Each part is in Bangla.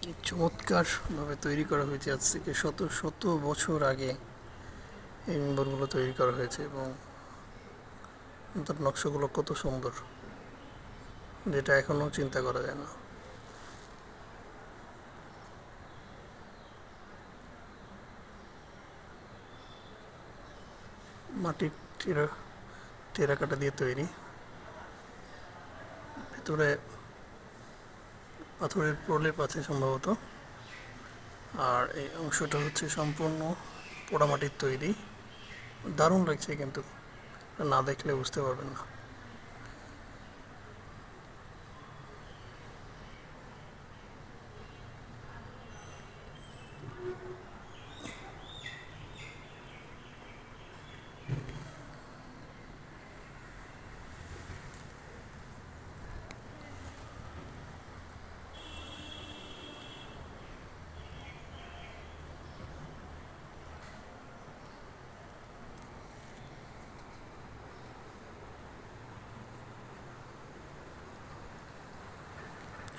চমৎকারভাবে তৈরি করা হয়েছে আজ থেকে শত শত বছর আগে এই মেম্বারগুলো তৈরি করা হয়েছে এবং তার নকশাগুলো কত সুন্দর, যেটা এখনও চিন্তা করা যায় না। মাটির টেরা টেরাকাটা দিয়ে তৈরি। ভেতরে পাথরের প্রলেপ আছে সম্ভবত। আর এই অংশটা হচ্ছে সম্পূর্ণ পোড়ামাটির তৈরি। দারুণ লাগছে কিন্তু, না দেখলে বুঝতে পারবেন না।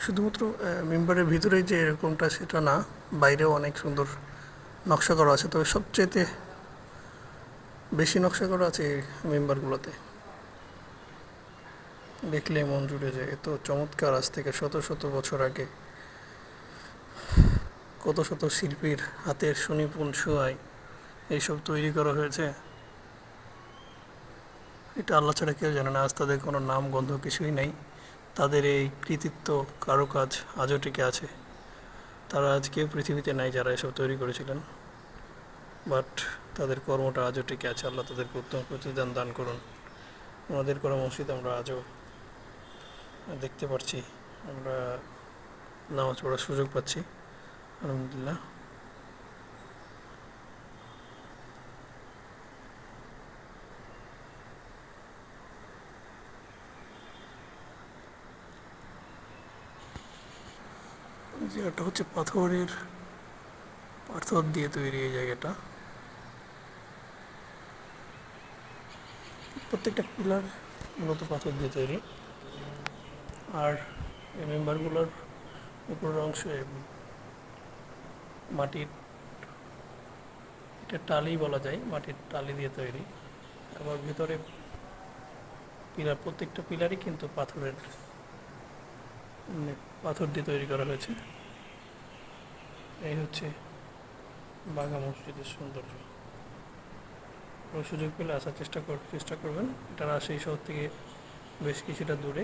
শুধুমাত্র মেম্বারের ভিতরে যে এরকমটা সেটা না, বাইরেও অনেক সুন্দর নকশা করা আছে। তবে সবচেয়েতে বেশি নকশা করা আছে মেম্বারগুলোতে। দেখলে মন জুড়ে যায়। এত চমৎকার আজ থেকে শত শত বছর আগে কত শত শিল্পীর হাতের সুনিপুণ ছোঁয়ায় এইসব তৈরি করা হয়েছে। এটা আল্লাহ ছাড়া কেউ জানে না, আজ তাদের কোনো নাম, গন্ধ কিছুই নেই। তাদের এই কৃতিত্ব কারুকাজ আজও টিকে আছে। তারা আজকে পৃথিবীতে নাই যারা এসব তৈরি করেছিলেন। বাট তাদের কর্মটা আজও টিকে আছে। আল্লাহ তাদেরকে উত্তম প্রতিদান দান করুন। ওনাদের করা মসজিদ আমরা আজও দেখতে পাচ্ছি আমরা নামাজ পড়ার সুযোগ পাচ্ছি। আলহামদুলিল্লাহ। জায়গাটা হচ্ছে পাথরের পাথর দিয়ে তৈরি এই জায়গাটা। প্রত্যেকটা পিলার মূলত পাথর দিয়ে তৈরি। আর এই মেম্বারগুলোর উপরের অংশে মাটির, এটা টালি বলা যায়, মাটির টালি দিয়ে তৈরি। আবার ভিতরে পিলার, প্রত্যেকটা পিলারই কিন্তু পাথরের, পাথর দিয়ে তৈরি করা হয়েছে। এই হচ্ছে বাঘা মসজিদের সৌন্দর্য। সুযোগ পেলে আসার চেষ্টা কর, চেষ্টা করবেন। এটা রাজশাহী শহর থেকে বেশ কিছুটা দূরে,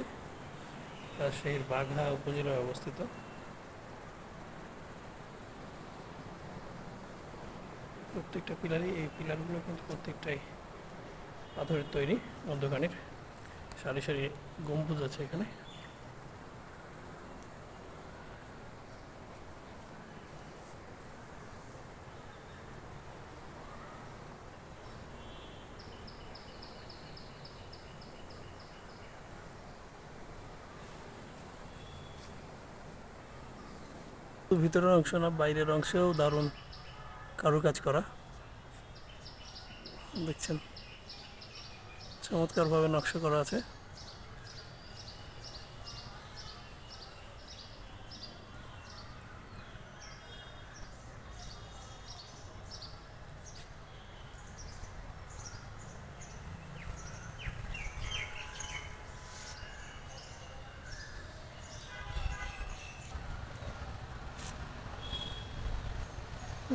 রাজশাহীর বাঘা উপজেলায় অবস্থিত। প্রত্যেকটা পিলারই, এই পিলারগুলো কিন্তু প্রত্যেকটাই পাথরের তৈরি মধ্যখানের সারি সারি গম্বুজ আছে এখানে। ভিতরের অংশ না বাইরের অংশেও দারুণ কারুকাজ করা। দেখছেন চমৎকারভাবে নকশা করা আছে।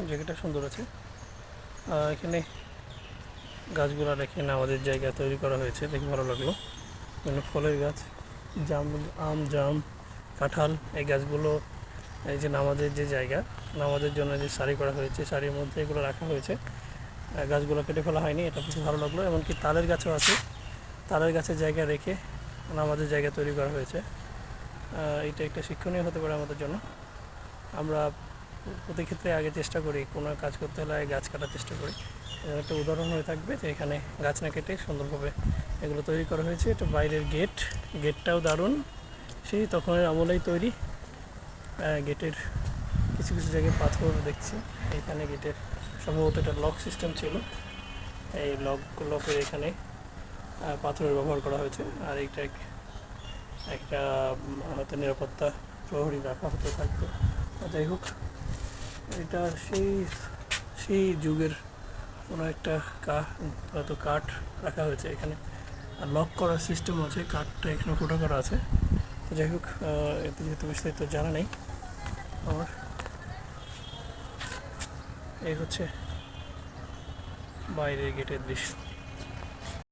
জায়গাটা সুন্দর আছে। এখানে গাছগুলো রেখে আমাদের জায়গা তৈরি করা হয়েছে, দেখে ভালো লাগল। বিভিন্ন ফলের গাছ, জাম, আম, জাম, কাঁঠাল, এই গাছগুলো, এই যে নামাজের যে জায়গা, নামাজের জন্য যে সারি করা হয়েছে, সারির মধ্যে এগুলো রাখা হয়েছে। গাছগুলো কেটে ফেলা হয়নি, এটা খুব ভালো লাগল। এমনকি তালের গাছও আছে। তালের গাছের জায়গা রেখে নামাজের জায়গা তৈরি করা হয়েছে। এটা একটা শিক্ষণীয় হতে পারে আমাদের জন্য। আমরা প্রতি ক্ষেত্রে আগে চেষ্টা করি, কোনো কাজ করতে হলে আগে গাছ কাটার চেষ্টা করি। একটা উদাহরণ হয়ে থাকবে যে এখানে গাছ না কেটে সুন্দরভাবে এগুলো তৈরি করা হয়েছে। এটা বাইরের গেট গেটটাও দারুণ। সেই তখনের আমলেই তৈরি। গেটের কিছু কিছু জায়গায় পাথর দেখছি। এখানে গেটের সম্ভবত এটা লক সিস্টেম ছিল। এই লক লকের এখানে পাথরের ব্যবহার করা হয়েছে। আর এইটা একটা হয়তো নিরাপত্তা প্রহরী রাখা হতে থাকবে। যাই হোক এটা সেই সেই যুগের কোনো একটা কাঠ হয়তো কাঠ রাখা হয়েছে এখানে। আর লক করার সিস্টেম আছে, কাঠটা এখানে ফোটা করা আছে। তো যাই হোক এতে যেহেতু বিস্তারিত জানা নেই, আমার এই হচ্ছে বাইরের গেটের দৃশ্য।